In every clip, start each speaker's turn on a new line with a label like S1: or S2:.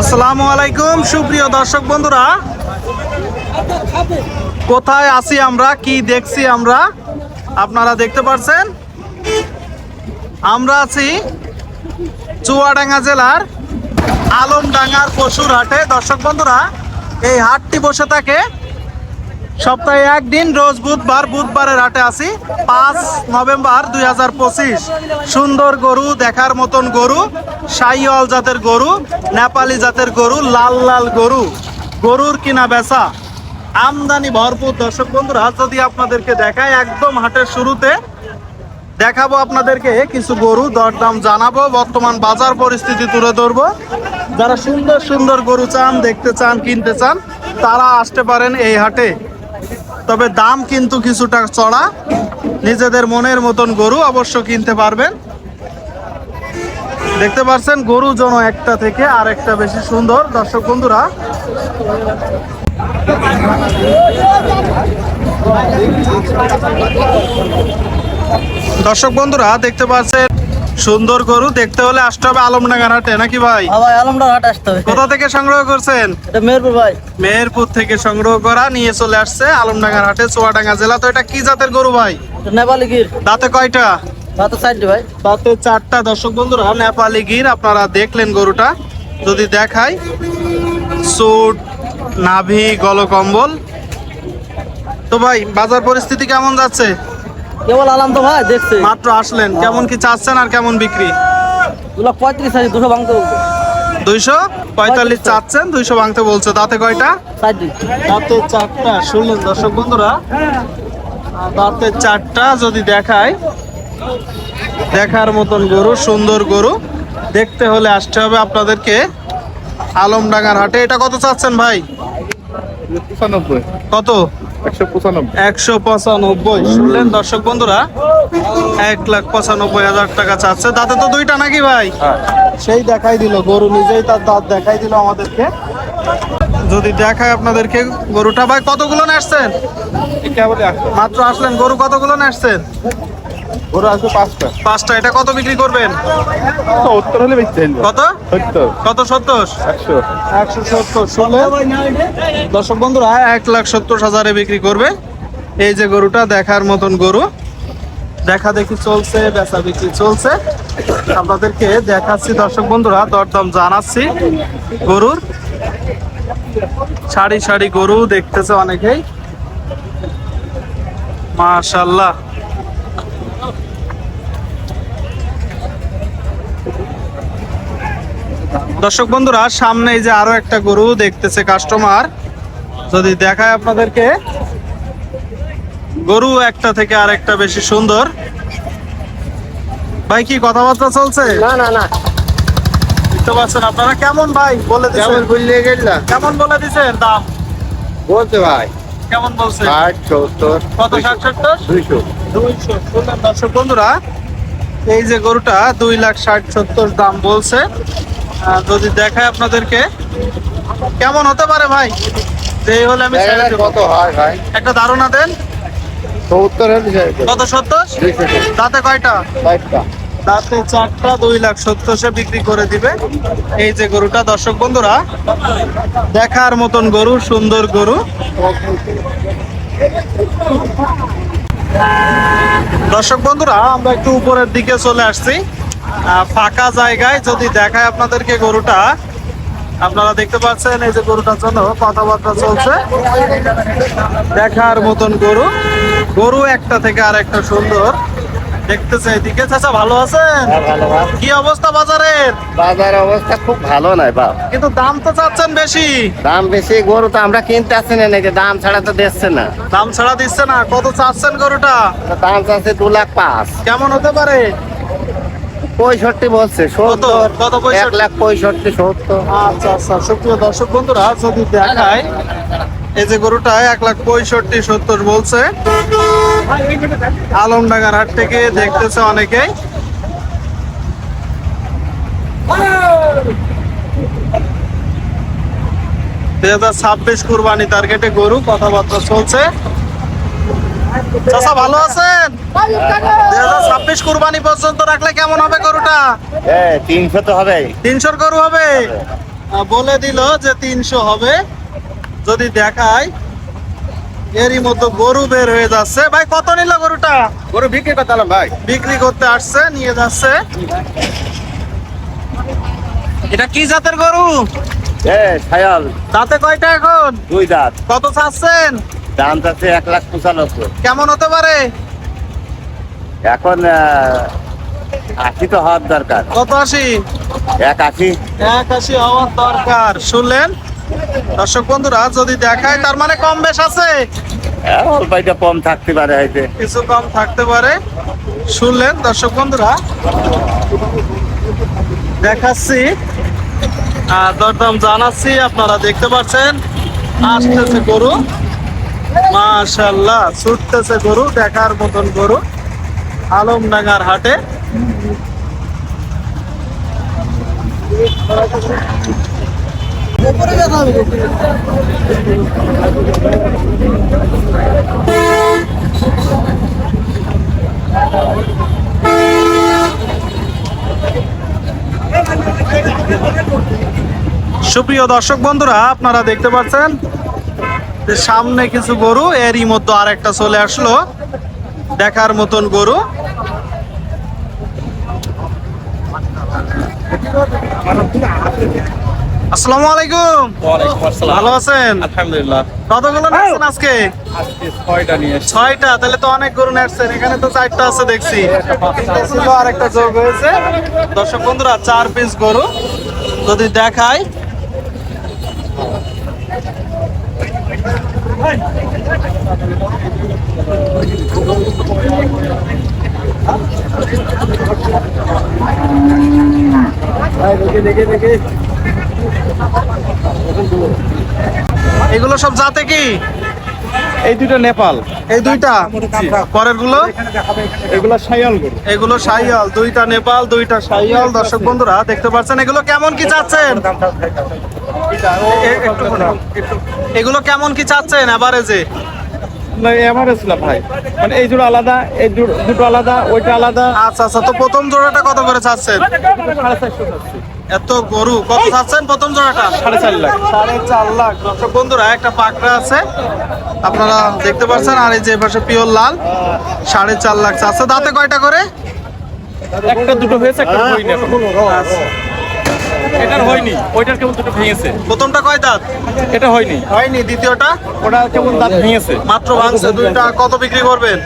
S1: আসসালামু আলাইকুম, সুপ্রিয় দর্শক বন্ধুরা। কোথায় আছি আমরা? কি দেখছি আমরা? আপনারা দেখতে পাচ্ছেন আমরা আছি চুয়াডাঙ্গা জেলার আলমডাঙ্গার পশুর হাটে দর্শক বন্ধুরা, এই হাটটি বসে থাকে সপ্তাহে একদিন, রোজ বুধবার, বুধবারের হাটে আসি পাঁচ নভেম্বর দুই হাজার পঁচিশ। সুন্দর গরু, দেখার মতন গরু, সাইওয়াল জাতের গরু, নেপালি জাতের গরু, লাল লাল গরু, গরুর কিনা বেচা। আমদানি ভরপুর। দর্শক বন্ধুরা, যদি আপনাদেরকে দেখায় একদম হাটের শুরুতে, দেখাবো আপনাদেরকে কিছু গরু, দরদাম জানাব, বর্তমান বাজার পরিস্থিতি তুলে ধরবো। যারা সুন্দর সুন্দর গরু চান, দেখতে চান, কিনতে চান, তারা আসতে পারেন এই হাটে। তবে দাম কিন্তু কিছুটা চড়া। নিজেদের মনের মতন গরু অবশ্য কিনতে পারবেন। দেখতে পাচ্ছেন, গরু জন একটা থেকে আর একটা বেশি সুন্দর। দর্শক বন্ধুরা দর্শক বন্ধুরা, দেখতে পাচ্ছেন সুন্দর গরু দেখতে হলে আসতে হবে আলমডাঙ্গার হাটে নাকি ভাই?
S2: হ্যাঁ ভাই আলমডার হাট আসতে হবে।
S1: কোথা থেকে সংগ্রহ করছেন?
S2: এটা মেহেরপুর ভাই।
S1: মেহেরপুর থেকে সংগ্রহ করা নিয়ে চলে আসছে আলমডাঙ্গার হাটে চুয়াডাঙ্গা জেলা। তো এটা কি জাতের গরু ভাই?
S2: নেপালি গির।
S1: দাঁতে কয়টা?
S2: রাত সাইড ভাই।
S1: দাঁতে চারটা। দর্শক বন্ধুরা নেপালি গির আপনারা দেখলেন গরুটা। যদি দেখাই সুট নাভি গলকম্বল। তো ভাই বাজার পরিস্থিতি কেমন যাচ্ছে?
S2: কেবল আলাম তো ভাই দেখছে।
S1: মাত্র আসলেন। কেমন কি চাচ্ছেন আর কেমন বিক্রি?
S2: দু লাখ পঁয়ত্রিশ আছে দুশো ভাঙতে বলছে।
S1: দুইশো? পঁয়তাল্লিশ চাচ্ছেন দুইশো ভাঙতে বলছে। দাঁতে কয়টা? দাঁতে চারটা শুনলেন দর্শক বন্ধুরা? দাঁতে চারটা যদি দেখায় দেখার মতন গরু সুন্দর গরু দেখতে হলে আসতে হবে আপনাদেরকে আলমডাঙ্গার হাটে। এটা কত চাচ্ছেন ভাই? কত?
S3: একশো পঁচানব্বই।
S1: একশো পঁচানব্বই। শুনলেন দর্শক বন্ধুরা? এক লাখ পঁচানব্বই হাজার টাকা চাচ্ছে। দাঁতে তো দুইটা নাকি ভাই? সেই দেখাই দিল গরু নিজেই তার দাঁত দেখাই দিল আমাদেরকে। যদি দেখায় আপনাদেরকে গরুটা ভাই কতগুলো আসছেন মাত্র আসলেন গরু কতগুলো আসছেন
S3: গরু আসবে পাঁচটা।
S1: পাঁচটা এটা কত বিক্রি করবেন?
S3: উত্তর হলে বেশি চাইল
S1: কত?
S3: সত্তর।
S1: কত সত্তর?
S3: একশো।
S1: একশো সত্তর শুনলেন দর্শক বন্ধুরা এক লাখ সত্তর হাজারে বিক্রি করবে। এই যে গরুটা দেখার মতন গরু। দেখা দেখি চলছে বেচা বিক্রি চলছে। আপনাদেরকে দেখাচ্ছি দর্শক বন্ধুরা দরদাম জানাচ্ছি গরুর। সারি সারি গরু দেখতেছে অনেকেই। মাশাল্লাহ। দর্শক বন্ধুরা সামনে এই যে আরও একটা গরু দেখতেছে কাস্টমার যদি দেখায় আপনাদেরকে গরু একটা থেকে আর একটা বেশি সুন্দর। ভাই কি কথাবার্তা চলছে?
S2: না না না।
S1: বুঝতে পারছেন আপনারা? কেমন ভাই? বলে দিচ্ছেন
S3: বললে গেলা?
S1: কেমন বলে দিচ্ছেন দাম?
S3: বলছে ভাই।
S1: কেমন বলছে?
S3: ষাট সত্তর
S1: কত ষাট সত্তর?
S3: দুইশো।
S1: দুইশো শুনলেন দর্শক বন্ধুরা এই যে গরুটা দুই লাখ ষাট সত্তর দাম বলছে। যদি দেখায় আপনাদেরকে কেমন হতে পারে ভাই? যেই হলে আমি
S3: কত হয় ভাই।
S1: একটা ধারণা দেন।
S3: সত্তর।
S1: কত সত্তর? দাঁতে কয়টা? দাঁতে চারটা দুই লাখ সত্তর সে বিক্রি করে দিবে। এই যে গরুটা দর্শক বন্ধুরা দেখার মতন গরু সুন্দর গরু। দর্শক বন্ধুরা আমরা একটু উপরের দিকে চলে আসছি। ফাঁকা জায়গায় যদি দেখায় আপনাদেরকে গরুটা আপনারা দেখতে পাচ্ছেন এই যে গরুটার জন্য কথাবার্তা চলছে। দেখার মতন গরু। গরু একটা থেকে আর একটা সুন্দর। দেখতেছে এদিকে। চাচা ভালো আছেন? কি অবস্থা বাজারের?
S4: বাজার অবস্থা খুব ভালো নয় বাপ।
S1: কিন্তু দাম তো চাচ্ছেন বেশি।
S4: দাম বেশি গরু তো আমরা কিনতে আসছি না নাকি দাম ছাড়া তো দিচ্ছে না।
S1: দাম ছাড়া দিচ্ছে না। কত চাচ্ছেন গরুটা?
S4: দাম চাচ্ছে দু লাখ পাঁচ।
S1: কেমন হতে পারে?
S4: পঁয়ষট্টি বলছে সত্তর এক লাখ পঁয়ষট্টি সত্তর।
S1: আচ্ছা আচ্ছা সুপ্রিয় দর্শক বন্ধুরা যদি দেখায় এই যে গরুটা এক লাখ পঁয়ষট্টি সত্তর বলছে। আলমডাঙ্গার হাট থেকে দেখতেছে অনেকেই দুই হাজার ছাব্বিশ কুরবানি টার্গেটে গরু কথাবার্তা চলছে। চাচা ভালো আছেন? দুই হাজার ছাব্বিশ কুরবানি পর্যন্ত রাখলে কেমন হবে গরুটা?
S4: হ্যাঁ তিনশো তো হবে
S1: তিনশোর গরু হবে? বলে দিল যে তিনশো হবে। যদি দেখায় এরই মতো গরু বের হয়ে যাচ্ছে। ভাই কত নিল গরুটা?
S3: গরু বিক্রি করতে আলাম ভাই।
S1: বিক্রি করতে আসছে নিয়ে যাচ্ছে। এটা কি জাতের গরু?
S3: এ ছায়াল।
S1: দাঁতে কয়টা এখন?
S3: দুই দাঁত।
S1: কত চাচ্ছেন?
S3: দাম যাচ্ছে এক লাখ পঁচানব্বই।
S1: কেমন হতে পারে?
S3: এখন আশি তো হওয়ার দরকার।
S1: কত আশি?
S3: এক আশি।
S1: এক আশি হওয়ার দরকার। শুনলেন? দর্শক বন্ধুরা যদি দেখায় তার মানে কম বেশ আছে।
S3: অল্প কম থাকতে পারে হয়তো।
S1: কিছু কম থাকতে পারে। শুনলেন দর্শক বন্ধুরা? দেখাচ্ছি। আর দরদাম জানাচ্ছি আপনারা দেখতে পাচ্ছেন। আসতেছে গরু। মাশাল্লাহ ছুটতেছে গরু দেখার মতন গরু আলমডাঙ্গার হাটে। সুপ্রিয় দর্শক বন্ধুরা আপনারা দেখতে পাচ্ছেন সামনে কিছু গরু এরই মধ্যে আরেকটা চলে আসলো। দেখার মতন গরু। আসসালামু আলাইকুম। ভালো আছেন?
S5: আলহামদুলিল্লাহ।
S1: কতগুলো নেছেন আজকে?
S5: আজকে ছয়টা নিয়ে
S1: ছয়টা? তাহলে তো অনেক গরু নেছেন এখানে তো চারটা আছে দেখছি। ছিল আর একটা যোগ হয়েছে। দর্শক বন্ধুরা চার পিস গরু। যদি দেখায় এগুলো সব জাতে কি?
S5: এই দুটো নেপাল।
S1: এই দুইটা? পরেরগুলো
S5: এগুলো সাইয়াল
S1: এগুলো সাইয়াল দুইটা নেপাল দুইটা সাইয়াল দর্শক বন্ধুরা দেখতে পাচ্ছেন এগুলো কেমন কি চাচ্ছেন? এগুলো কেমন কি চাচ্ছেন এভারেজে
S5: এভারেজ না ভাই। মানে এই জোড়া আলাদা এই দুটো আলাদা ওইটা আলাদা।
S1: আচ্ছা আচ্ছা তো প্রথম জোড়াটা কত করে চাচ্ছেন? এত গরু কত চাচ্ছেন প্রথম জোড়াটা?
S5: সাড়ে চার লাখ।
S1: সাড়ে চার লাখ দর্শক বন্ধুরা একটা পাকড়া আছে। আপনারা দেখতে পাচ্ছেন আর এই যে পাশে পিওর লাল সাড়ে চার লাখ চাচ্ছে। দাঁতে কয়টা করে?
S5: একটা দুটো হয়েছে একটা।
S1: আচ্ছা।
S5: এটার হয়নি ওইটার কেবল দুটো ভেঙেছে।
S1: প্রথমটা কয় দাঁত?
S5: এটা হয়নি।
S1: হয়নি দ্বিতীয়টা?
S5: ওটা কেবল দাঁত ভেঙেছে।
S1: মাত্র ভাঙছে দুইটা কত বিক্রি করবেন?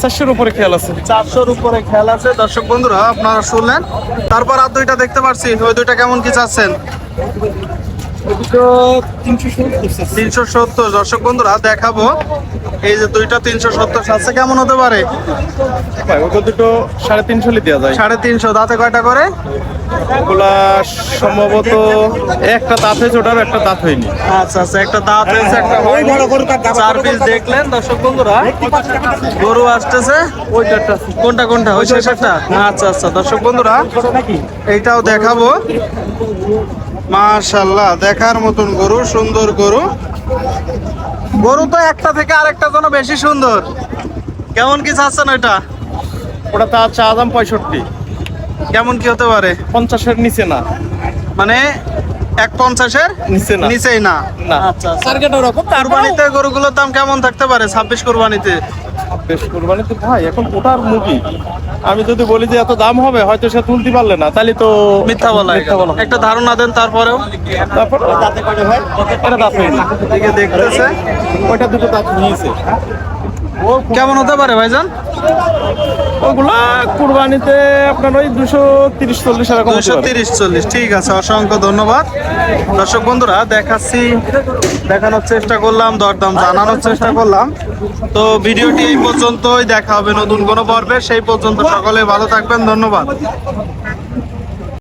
S5: চারশোর উপরে খেয়াল আছে।
S1: চারশোর উপরে খেয়াল আছে। দর্শক বন্ধুরা আপনারা শুনলেন। তারপর আর দুইটা দেখতে পারছি। ওই দুইটা কেমন কি চাচ্ছেন? তিনশো সত্তর দর্শক বন্ধুরা দেখাবো। এই যে দুইটা তিনশো সত্তর চাচ্ছে কেমন হতে পারে?
S5: ওটা দুটো সাড়ে তিনশো দেওয়া যায়
S1: সাড়ে তিনশো দাঁতে কয়টা করে?
S5: ওগুলা সম্ভবত একটা দাঁত হয়েছে ওটার একটা দাঁত হয়নি।
S1: আচ্ছা আচ্ছা একটা দাঁত হয়েছে একটা। চার পিস দেখলেন দর্শক বন্ধুরা? গরু আসতেছে।
S5: ওইটারটা।
S1: কোনটা কোনটা? ওই শেষেরটা? আচ্ছা আচ্ছা দর্শক বন্ধুরা এইটাও দেখাবো। মাশাল্লাহ দেখার মতন গরু সুন্দর গরু। গরু তো একটা থেকে আরেকটা যেন বেশি সুন্দর। কেমন কি চাচ্ছেন ওইটা?
S5: ওটা তার চা দাম পঁয়ষট্টি।
S1: কেমন কি হতে পারে?
S5: পঞ্চাশের নিচে না।
S1: মানে এক পঞ্চাশের
S5: নিচে না।
S1: নিচেই না।
S5: না।
S1: আচ্ছা কুরবানিতে গরুগুলোর দাম কেমন থাকতে পারে ছাব্বিশ কুরবানিতে?
S5: বেশ কোরবানি তো ভাই এখন কোটার মুরগি। আমি যদি বলি যে এত দাম হবে হয়তো সে তুলতে পারলে না তাহলে তো
S1: মিথ্যা বলা
S5: মিথ্যা বলা
S1: একটা ধারণা দেন তারপরেও।
S5: তারপর দাঁতে কয়টা ভাই এটা দাঁত
S1: দেখতেছে।
S5: ওইটা দুটো দাঁত নিয়েছে।
S1: কেমন হতে পারে ভাইজান?
S5: ওগুলা কুরবানিতে আপনার ওই দুশো তিরিশ, চল্লিশ এরকম
S1: দুশো তিরিশ, চল্লিশ, ঠিক আছে, অসংখ্য ধন্যবাদ। দর্শক বন্ধুরা, দেখাচ্ছি, দেখানোর চেষ্টা করলাম, দরদাম জানানোর চেষ্টা করলাম। তো ভিডিওটি এই পর্যন্তই, দেখা হবে নতুন কোনো পর্বে, সেই পর্যন্ত সকলে ভালো থাকবেন, ধন্যবাদ।